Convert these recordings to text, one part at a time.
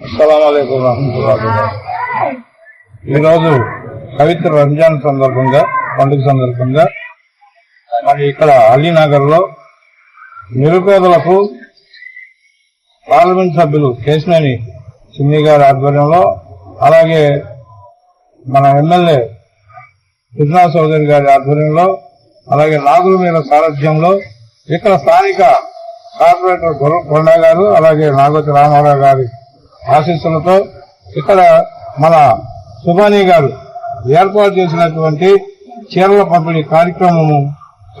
అస్సలం అయికం ఈరోజు పవిత్ర రంజాన్ సందర్భంగా పండుగ సందర్భంగా మరి ఇక్కడ అలీనగర్లో నిరుపేదలకు పార్లమెంట్ సభ్యులు కేశినేని చిన్ని గారి ఆధ్వర్యంలో అలాగే మన ఎమ్మెల్యే కృష్ణా చౌదరి గారి ఆధ్వర్యంలో అలాగే నాగుల మీద సారథ్యంలో ఇక్కడ స్థానిక కార్పొరేటర్ గొర్ర- కొండ గారు అలాగే నాగోతి రామారావు గారి ఆశీస్సులతో ఇక్కడ మన సుబానీ గారు ఏర్పాటు చేసినటువంటి చీరల పంపిణీ కార్యక్రమము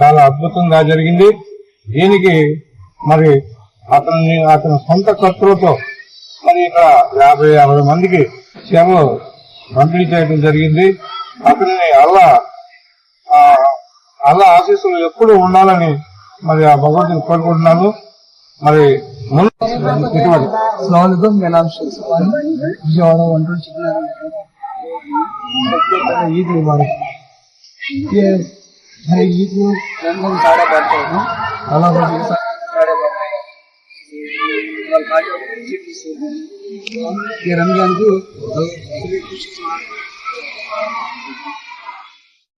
చాలా అద్భుతంగా జరిగింది. దీనికి మరి అతని అతని సొంత ఖర్చులతో మరి ఇక్కడ యాభై అరవై మందికి చీరలు పంపిణీ చేయడం జరిగింది. అతనిని అల్లా అల్లా ఆశీస్సులు ఎప్పుడు ఉండాలని మరి ఆ భగవంతుని కోరుకుంటున్నాను. మరి స్లాలిగం మెలాంశం విజయవాడ వంటలు ప్రత్యేకంగా ఈద్లు ఇవ్వాలి ఈద్లు రంగం కాడబడతాము అలాగే రంజాన్కు